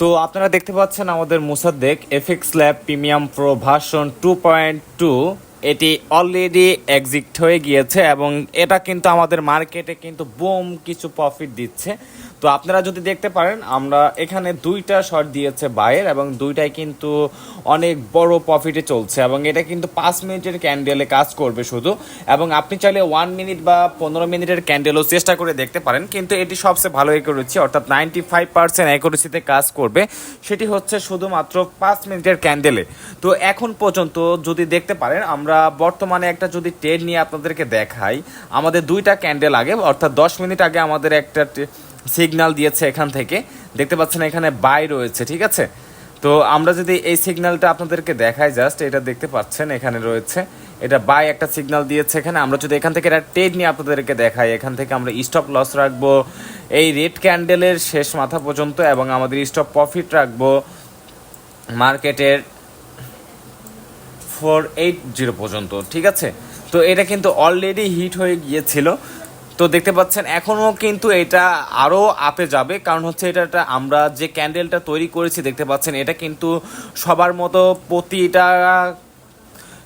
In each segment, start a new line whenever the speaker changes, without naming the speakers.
তো আপনারা দেখতে পাচ্ছেন আমাদের Musaddek FX lab premium pro version two point two. এটি অলরেডি এক্সিট হয়ে গিয়েছে এবং এটা কিন্তু আমাদের মার্কেটে কিন্তু বোম কিছু প্রফিট দিচ্ছে। তো আপনারা যদি দেখতে পারেন, আমরা এখানে দুইটা শর্ট দিয়েছে বাইয়ের এবং দুইটাই কিন্তু অনেক বড় প্রফিটে চলছে এবং এটা কিন্তু পাঁচ মিনিটের ক্যান্ডেলে কাজ করবে শুধু এবং আপনি চাইলে ওয়ান মিনিট বা পনেরো মিনিটের ক্যান্ডেলও চেষ্টা করে দেখতে পারেন, কিন্তু এটি সবচেয়ে ভালো অ্যাকুরেসি অর্থাৎ নাইনটি ফাইভ পার্সেন্ট অ্যাকুরেসিতে কাজ করবে। সেটি হচ্ছে শুধুমাত্র পাঁচ মিনিটের ক্যান্ডেলে তো এখন পর্যন্ত যদি দেখতে পারেন, আমরা বর্তমানে একটা যদি ট্রেড নিয়ে আপনাদেরকে দেখাই, আমাদের দুইটা ক্যান্ডেল আগে, অর্থাৎ দশ মিনিট আগে আমাদের একটা সিগন্যাল দিয়েছে এখান থেকে। দেখতে পাচ্ছেন এখানে বাই রয়েছে, ঠিক আছে? তো আমরা যদি এই সিগনালটা আপনাদেরকে দেখাই জাস্ট এটা দেখতে পাচ্ছেন এখানে রয়েছে। এটা বাই একটা সিগনাল দিয়েছে এখানে। আমরা যদি এখান থেকে একটা ট্রেড নিয়ে আপনাদেরকে দেখাই, এখান থেকে আমরা স্টপ লস রাখব। এই রেড ক্যান্ডেলের শেষ মাথা পর্যন্ত এবং আমাদের স্টপ প্রফিট রাখব। মার্কেটের ফোর এইট জিরো পর্যন্ত, ঠিক আছে? তো এটা কিন্তু অলরেডি হিট হয়ে গিয়েছিল। তো দেখতে পাচ্ছেন, এখনও কিন্তু এটা আরও আপে যাবে। কারণ হচ্ছে এটা আমরা যে ক্যান্ডেলটা তৈরি করেছি, দেখতে পাচ্ছেন, এটা কিন্তু সবার মতো প্রতিটা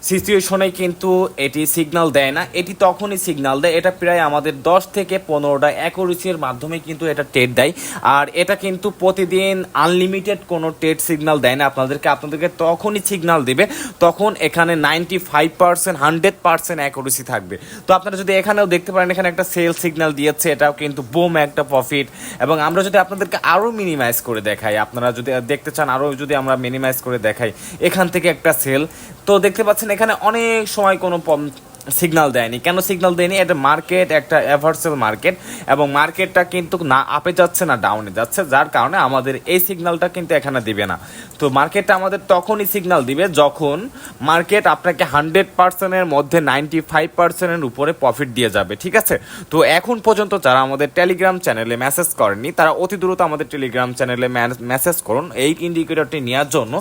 সিচুয়েশনে কিন্তু এটি সিগনাল দেয় না। এটি তখনই সিগনাল দেয়, এটা প্রায় আমাদের দশ থেকে পনেরোটা অ্যাকুরেসির মাধ্যমে কিন্তু এটা টেট দেয়। আর এটা কিন্তু প্রতিদিন আনলিমিটেড কোনো টেট সিগনাল দেয় না। আপনাদেরকে আপনাদেরকে তখনই সিগনাল দেবে, তখন এখানে ninety five percent hundred percent accuracy থাকবে। তো আপনারা যদি এখানেও দেখতে পারেন, এখানে একটা সেল সিগন্যাল দিয়েছে, এটাও কিন্তু বোম একটা প্রফিট এবং আমরা যদি আপনাদেরকে আরও মিনিমাইজ করে দেখাই, আপনারা যদি দেখতে চান, আরও যদি আমরা মিনিমাইজ করে দেখাই, এখান থেকে একটা সেল তো দেখতে পাচ্ছেন এখানে অনেক সময় কোনো সিগনাল দেয়নি। কেন সিগনাল দেয়নি? এটা মার্কেট একটা এভার্সেল মার্কেট এবং মার্কেটটা কিন্তু না আপে যাচ্ছে, না ডাউনে যাচ্ছে, যার কারণে আমাদের এই সিগনালটা কিন্তু এখানে দিবে না। তো মার্কেটটা আমাদের তখনই সিগনাল দিবে যখন মার্কেট আপনাকে হান্ড্রেড পার্সেন্টের মধ্যে নাইনটি ফাইভ পার্সেন্টের উপরে প্রফিট দিয়ে যাবে, ঠিক আছে? তো এখন পর্যন্ত যারা আমাদের টেলিগ্রাম চ্যানেলে মেসেজ করেননি, তারা অতি দ্রুত আমাদের টেলিগ্রাম চ্যানেলে মেসেজ করুন। এই ইন্ডিকেটরটি নেওয়ার জন্য